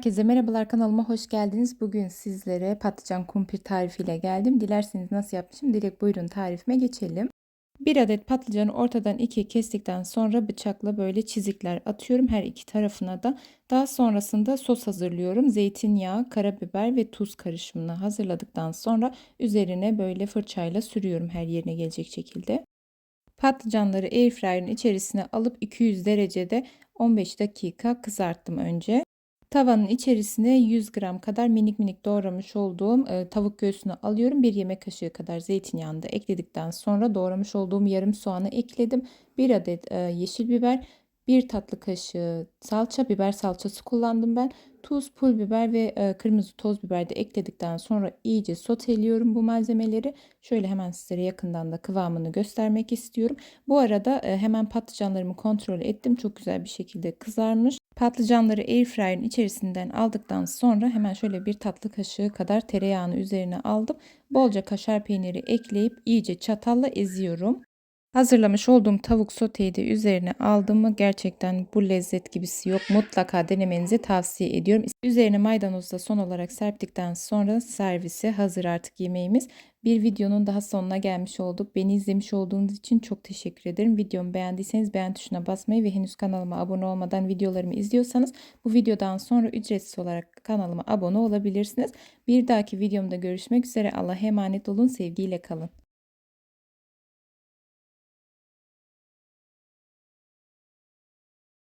Herkese merhabalar kanalıma hoş geldiniz. Bugün sizlere patlıcan kumpir tarifiyle geldim. Dilerseniz nasıl yapmışım direkt buyurun tarifime geçelim. Bir adet patlıcanı ortadan ikiye kestikten sonra bıçakla böyle çizikler atıyorum her iki tarafına da. Daha sonrasında sos hazırlıyorum. Zeytinyağı, karabiber ve tuz karışımını hazırladıktan sonra üzerine böyle fırçayla sürüyorum her yerine gelecek şekilde. Patlıcanları airfryer'ın içerisine alıp 200 derecede 15 dakika kızarttım önce. Tavanın içerisine 100 gram kadar minik minik doğramış olduğum e, tavuk göğsünü alıyorum. Bir yemek kaşığı kadar zeytinyağını da ekledikten sonra doğramış olduğum yarım soğanı ekledim. Bir adet e, yeşil biber, bir tatlı kaşığı salça, biber salçası kullandım ben. Tuz, pul biber ve e, kırmızı toz biber de ekledikten sonra iyice soteliyorum bu malzemeleri. Şöyle hemen sizlere yakından da kıvamını göstermek istiyorum. Bu arada e, hemen patlıcanlarımı kontrol ettim. Çok güzel bir şekilde kızarmış. Patlıcanları airfryer'ın içerisinden aldıktan sonra hemen şöyle bir tatlı kaşığı kadar tereyağını üzerine aldım. Bolca kaşar peyniri ekleyip iyice çatalla eziyorum. Hazırlamış olduğum tavuk soteyi de üzerine aldım mı gerçekten bu lezzet gibisi yok. Mutlaka denemenizi tavsiye ediyorum. Üzerine maydanozu da son olarak serptikten sonra servise hazır artık yemeğimiz. Bir videonun daha sonuna gelmiş olduk. Beni izlemiş olduğunuz için çok teşekkür ederim. Videomu beğendiyseniz beğen tuşuna basmayı ve henüz kanalıma abone olmadan videolarımı izliyorsanız bu videodan sonra ücretsiz olarak kanalıma abone olabilirsiniz. Bir dahaki videomda görüşmek üzere. Allah'a emanet olun. Sevgiyle kalın.